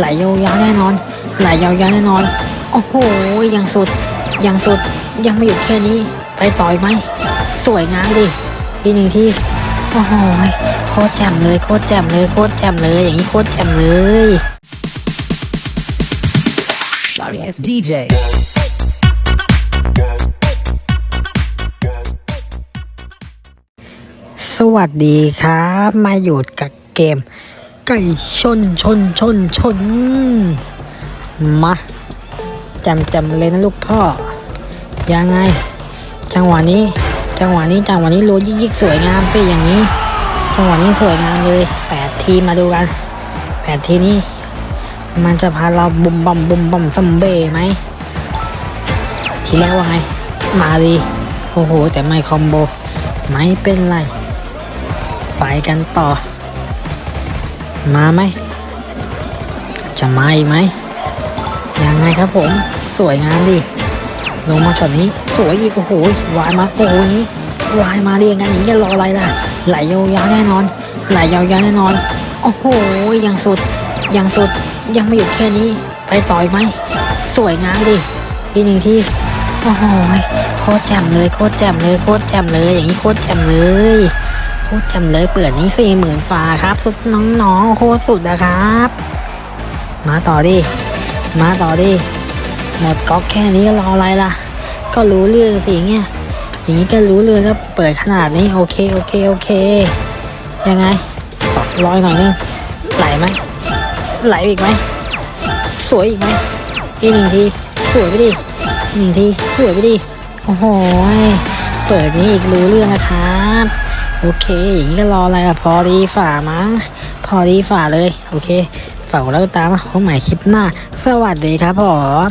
ไหลยาวๆแน่นอน ไหลยาวๆแน่นอน โอ้โหยังสุดยังสุดยังไม่หยุดแค่นี้ ไปต่อยไหม สวยงามดิอีกหนึ่งที่โอ้โหโคตรแจ่มเลยโคตรแจ่มเลยโคตรแจ่มเลยอย่างนี้โคตรแจ่มเลย Sorry, it's DJ. สวัสดีครับ มาอยู่กับเกม ไก่ชนชนชนชนมาจำจำเลยนะลูกพ่อ ยังไง จังหวะนี้ จังหวะนี้จังหวะนี้โรยิกยิกสวยงามสิอย่างนี้ จังหวะนี้สวยงามเลยแปดทีมาดูกันแปดทีนี้ มันจะพาเราบุมบัมบุมบัมซัมเบ้ไหมทีแรกว่าไง มาดีโอ้โห แต่ไม่คอมโบ ไม่เป็นไร ไปกันต่อ มาไหม จะมาอีกไหม ยังไงครับผม สวยงามดิ ลงมาช็อตนี้ สวยอีกโอ้โหวายมาโอ้โหนี้วายมาเรียงกันอย่างนี้จะรออะไรล่ะ ไหลยาวๆแน่นอน ไหลยาวๆแน่นอน โอ้โหยังสุด ยังสุด ยังไม่หยุดแค่นี้ ไปต่อยไหม สวยงามดิ อีกหนึ่งที่ โอ้โห โคตรแจ่มเลย โคตรแจ่มเลย โคตรแจ่มเลย อย่างนี้โคตรแจ่มเลย โคตรแจ่มเลยเปิดนี้สี่หมื่นฟ้าครับ สุดน้องๆโคตรสุดนะครับ มาต่อดิ มาต่อดิ หมดก๊อกแค่นี้ก็รออะไรล่ะ ก็รู้เรื่องสิเงี้ยอย่างนี้ก็รู้เรื่องแล้วเปิดขนาดนี้โอเคโอเคโอเค ยังไงตอร้อยหน่อยนึงไหลไหมไหลอีกไหมสวยอีกไหมอีกหนึ่งทีสวยไปดิหนึ่งทีสวยไปดิโอ้โหเปิดนี้อีกรู้เรื่องนะครับ โอเคอย่างนี้ก็รออะไรล่ะพอดีฝ่ามั้งพอดีฝ่าเลย โอเค ฝากกดไลค์กดติดตามมาพบใหม่คลิปหน้า สวัสดีครับผม